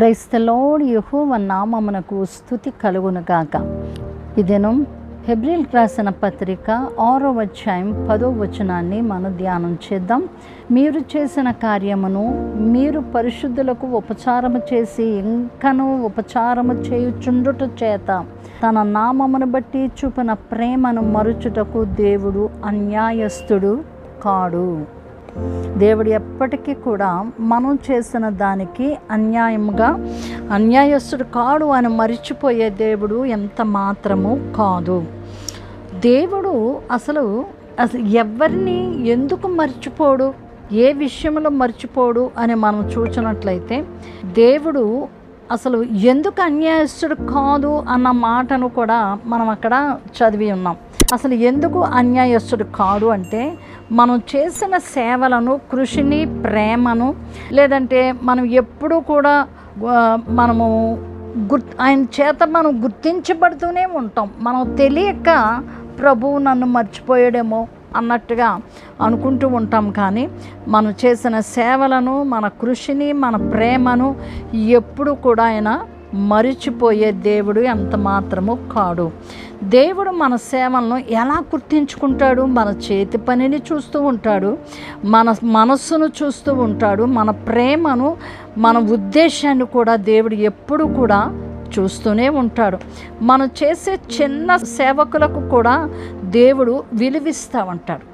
క్రైస్తలోడు యహోవ నామమునకు స్థుతి కలుగునుగాక ఈ దినం హెబ్రిల్ రాసిన పత్రిక ఆరో అధ్యాయం పదో వచనాన్ని మనం ధ్యానం చేద్దాం. మీరు చేసిన కార్యమును మీరు పరిశుద్ధులకు ఉపచారము చేసి ఇంకనూ ఉపచారము చేయుచుండుట చేత తన నామమును బట్టి చూపిన ప్రేమను మరుచుటకు దేవుడు అన్యాయస్తుడు కాడు. దేవుడు ఎప్పటికీ కూడా మనం చేసిన దానికి అన్యాయముగా అన్యాయస్తుడు కాడు అని మరిచిపోయే దేవుడు ఎంత మాత్రము కాదు. దేవుడు అసలు అసలు ఎవరిని ఎందుకు మర్చిపోడు ఏ విషయంలో మర్చిపోడు అని మనం చూసినట్లయితే దేవుడు అసలు ఎందుకు అన్యాయస్తుడు కాదు అన్న మాటను కూడా మనం అక్కడ చదివి ఉన్నాం. అసలు ఎందుకు అన్యాయస్తుడు కాడు అంటే మనం చేసిన సేవలను కృషిని ప్రేమను లేదంటే మనం ఎప్పుడూ కూడా మనము గుర్ ఆయన చేత మనం గుర్తించబడుతూనే ఉంటాం. మనం తెలియక ప్రభువు నన్ను మర్చిపోయాడేమో అన్నట్టుగా అనుకుంటూ ఉంటాం. కానీ మనం చేసిన సేవలను మన కృషిని మన ప్రేమను ఎప్పుడు కూడా ఆయన మరిచిపోయే దేవుడు ఎంత మాత్రము కాడు. దేవుడు మన సేవలను ఎలా గుర్తించుకుంటాడు? మన చేతి పనిని చూస్తూ ఉంటాడు. మన మనస్సును చూస్తూ ఉంటాడు. మన ప్రేమను మన ఉద్దేశాన్ని కూడా దేవుడు ఎప్పుడు కూడా చూస్తూనే ఉంటాడు. మనం చేసే చిన్న సేవకులకు కూడా దేవుడు విలువిస్తూ ఉంటాడు.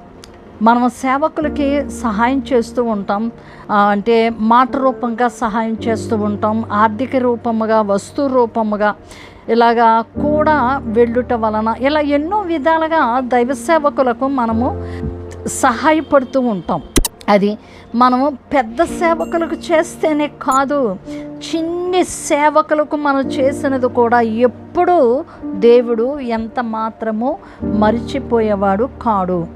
మనం సేవకులకి సహాయం చేస్తూ ఉంటాం. అంటే మాట రూపంగా సహాయం చేస్తూ ఉంటాం. ఆర్థిక రూపముగా వస్తు రూపముగా ఇలాగా కూడా వెళ్ళుట వలన ఇలా ఎన్నో విధాలుగా దైవ సేవకులకు మనము సహాయపడుతూ ఉంటాం. అది మనము పెద్ద సేవకులకు చేస్తేనే కాదు చిన్ని సేవకులకు మనం చేసినది కూడా ఎప్పుడూ దేవుడు ఎంత మాత్రము మరిచిపోయేవాడు కాడు.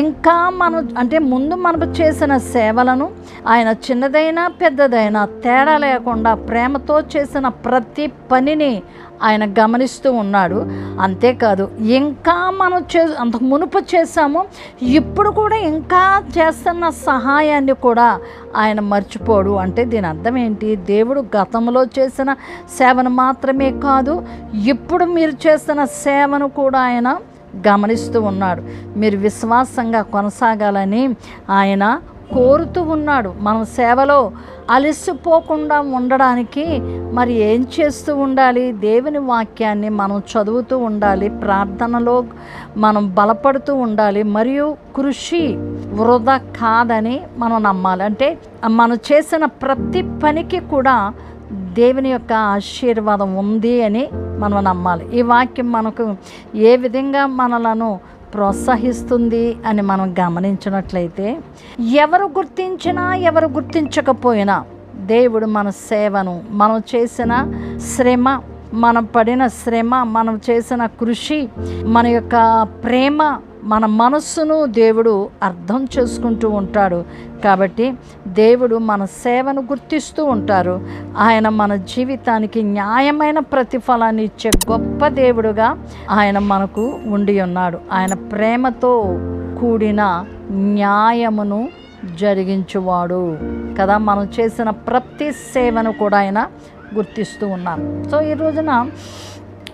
ఇంకా మనం అంటే ముందు మనం చేసిన సేవలను ఆయన చిన్నదైనా పెద్దదైనా తేడా లేకుండా ప్రేమతో చేసిన ప్రతి పనిని ఆయన గమనిస్తూ ఉన్నాడు. అంతేకాదు ఇంకా మనం చే అంత మునుపు చేసాము ఇప్పుడు కూడా ఇంకా చేస్తున్న సహాయాన్ని కూడా ఆయన మర్చిపోడు. అంటే దీని అర్థం ఏంటి? దేవుడు గతంలో చేసిన సేవను మాత్రమే కాదు ఇప్పుడు మీరు చేస్తున్న సేవను కూడా ఆయన గమనిస్తూ ఉన్నాడు. మీరు విశ్వాసంగా కొనసాగాలని ఆయన కోరుతూ ఉన్నాడు. మనం సేవలో అలసిపోకుండా ఉండడానికి మరి ఏం చేస్తూ ఉండాలి? దేవుని వాక్యాన్ని మనం చదువుతూ ఉండాలి. ప్రార్థనలో మనం బలపడుతూ ఉండాలి. మరియు కృషి వృధా కాదని మనం నమ్మాలి. అంటే మనం చేసిన ప్రతి పనికి కూడా దేవుని యొక్క ఆశీర్వాదం ఉంది అని మనం నమ్మాలి. ఈ వాక్యం మనకు ఏ విధంగా మనలను ప్రోత్సహిస్తుంది అని మనం గమనించినట్లయితే ఎవరు గుర్తించినా ఎవరు గుర్తించకపోయినా దేవుడు మన సేవను మనం చేసిన శ్రమ మనం పడిన శ్రమ మనం చేసిన కృషి మన యొక్క ప్రేమ మన మనస్సును దేవుడు అర్థం చేసుకుంటూ ఉంటాడు. కాబట్టి దేవుడు మన సేవను గుర్తిస్తూ ఉంటారు. ఆయన మన జీవితానికి న్యాయమైన ప్రతిఫలాన్ని ఇచ్చే గొప్ప దేవుడుగా ఆయన మనకు ఉండి ఉన్నాడు. ఆయన ప్రేమతో కూడిన న్యాయమును జరిగించువాడు. కదా మనం చేసిన ప్రతి సేవను కూడా ఆయన గుర్తిస్తూ ఉన్నారు. సో ఈ రోజున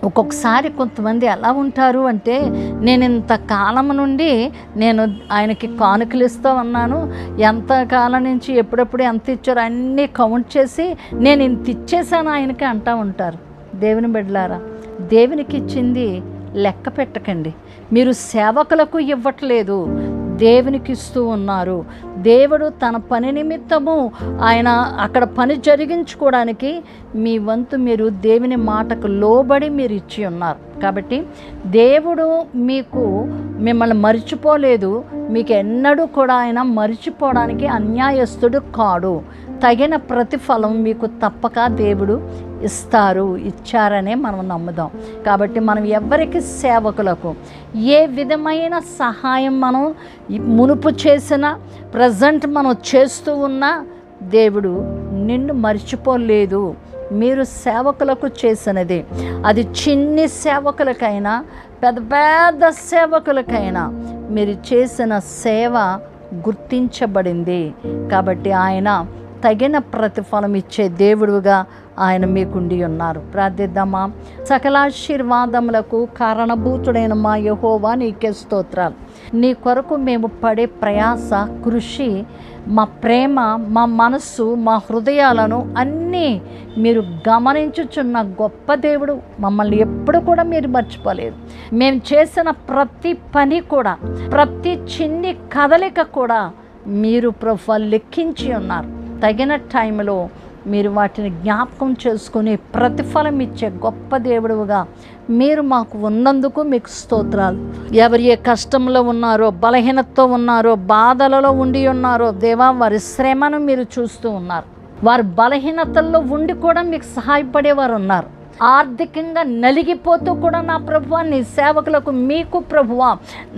ఒక్కొక్కసారి కొంతమంది ఎలా ఉంటారు అంటే నేను ఇంత కాలం నుండి నేను ఆయనకి కానుకలు ఇస్తూ ఉన్నాను. ఎంత కాలం నుంచి ఎప్పుడెప్పుడు ఎంత ఇచ్చారో అన్నీ కౌంట్ చేసి నేను ఇంత ఇచ్చేసాను ఆయనకి అంటూ ఉంటారు. దేవుని బిడ్డలారా దేవునికి ఇచ్చింది లెక్క పెట్టకండి. మీరు సేవకులకు ఇవ్వట్లేదు. దేవునికి ఇస్తూ ఉన్నారు. దేవుడు తన పని నిమిత్తము ఆయన అక్కడ పని జరిగించుకోవడానికి మీ వంతు మీరు దేవుని మాటకు లోబడి మీరు ఇచ్చి ఉన్నారు. కాబట్టి దేవుడు మీకు మిమ్మల్ని మర్చిపోలేదు. మీకు ఎన్నడూ కూడా ఆయన మర్చిపోవడానికి అన్యాయస్తుడు కాడు. తగిన ప్రతిఫలం మీకు తప్పక దేవుడు ఇస్తారు ఇచ్చారనే మనం నమ్ముదాం. కాబట్టి మనం ఎవరికి సేవకులకు ఏ విధమైన సహాయం మనం మునుపు చేసిన ప్రజెంట్ మనం చేస్తూ ఉన్నా దేవుడు నిన్ను మర్చిపోలేదు. మీరు సేవకులకు చేసినది. అది చిన్ని సేవకులకైనా పెద్ద పెద్ద సేవకులకైనా మీరు చేసిన సేవ గుర్తించబడింది. కాబట్టి ఆయన తగిన ప్రతిఫలం ఇచ్చే దేవుడుగా ఆయన మీకుండి ఉన్నారు. ప్రార్థిద్దామా? సకలాశీర్వాదములకు కారణభూతుడైన మా యహోవా నీకే స్తోత్రాలు. నీ కొరకు మేము పడే ప్రయాస కృషి మా ప్రేమ మా మనస్సు మా హృదయాలను అన్నీ మీరు గమనించుచున్న గొప్ప దేవుడు. మమ్మల్ని ఎప్పుడు కూడా మీరు మర్చిపోలేదు. మేము చేసిన ప్రతి పని కూడా ప్రతి చిన్ని కదలిక కూడా మీరు ప్రభు లెక్కించి ఉన్నారు. తగిన టైంలో మీరు వాటిని జ్ఞాపకం చేసుకుని ప్రతిఫలం ఇచ్చే గొప్ప దేవుడుగా మీరు మాకు ఉన్నందుకు మీకు స్తోత్రాలు. ఎవరు ఏ కష్టంలో ఉన్నారో బలహీనతతో ఉన్నారో బాధలలో ఉండి ఉన్నారో దేవా వారి శ్రమను మీరు చూస్తూ ఉన్నారు. వారి బలహీనతల్లో ఉండి కూడా మీకు సహాయపడేవారు ఉన్నారు. ఆర్థికంగా నలిగిపోతూ కూడా నా ప్రభువా నీ సేవకులకు మీకు ప్రభువ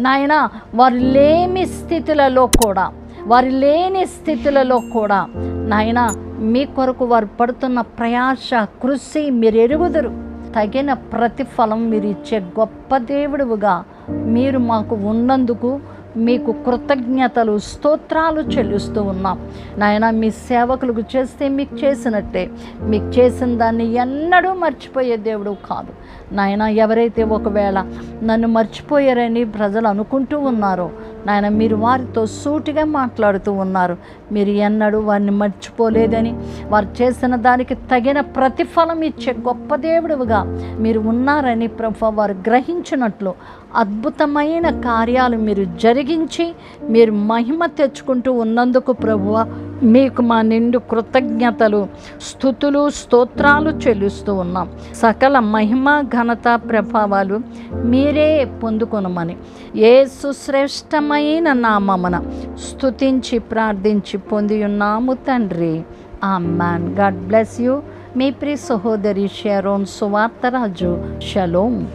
నాయన వారు లేమి స్థితులలో కూడా వారు లేని స్థితులలో కూడా నాయన మీ కొరకు వారు పడుతున్న ప్రయాస కృషి మీరు ఎరుగుదురు తగిన ప్రతిఫలం మీరు ఇచ్చే గొప్ప దేవుడుగా మీరు మాకు ఉన్నందుకు మీకు కృతజ్ఞతలు స్తోత్రాలు చెల్లిస్తూ ఉన్నాం. నాయన మీ సేవకులకు చేస్తే మీకు చేసినట్టే. మీకు చేసిన దాన్ని ఎన్నడూ మర్చిపోయే దేవుడు కాదు. నాయన ఎవరైతే ఒకవేళ నన్ను మర్చిపోయారని ప్రజలు అనుకుంటూ ఉన్నారో నాయన మీరు వారితో సూటిగా మాట్లాడుతూ ఉన్నారు. మీరు ఎన్నడూ వారిని మర్చిపోలేదని వారు చేసిన దానికి తగిన ప్రతిఫలం ఇచ్చే గొప్ప దేవుడుగా మీరు ఉన్నారని ప్రభు వారు గ్రహించినట్లు అద్భుతమైన కార్యాలు మీరు జరిగించి మీరు మహిమ తెచ్చుకుంటూ ఉన్నందుకు ప్రభువ మీకు మా నిండు కృతజ్ఞతలు స్థుతులు స్తోత్రాలు చెల్లిస్తూ ఉన్నాం. సకల మహిమ ఘనత ప్రభావాలు మీరే పొందుకొనమని. ఏ సుశ్రేష్టమైన నామమున స్థుతించి ప్రార్థించి పొంది ఉన్నాము తండ్రి. Amen God bless you. మీ ప్రి సహోదరి షెరోన్ సువార్తరాజు. షలోమ్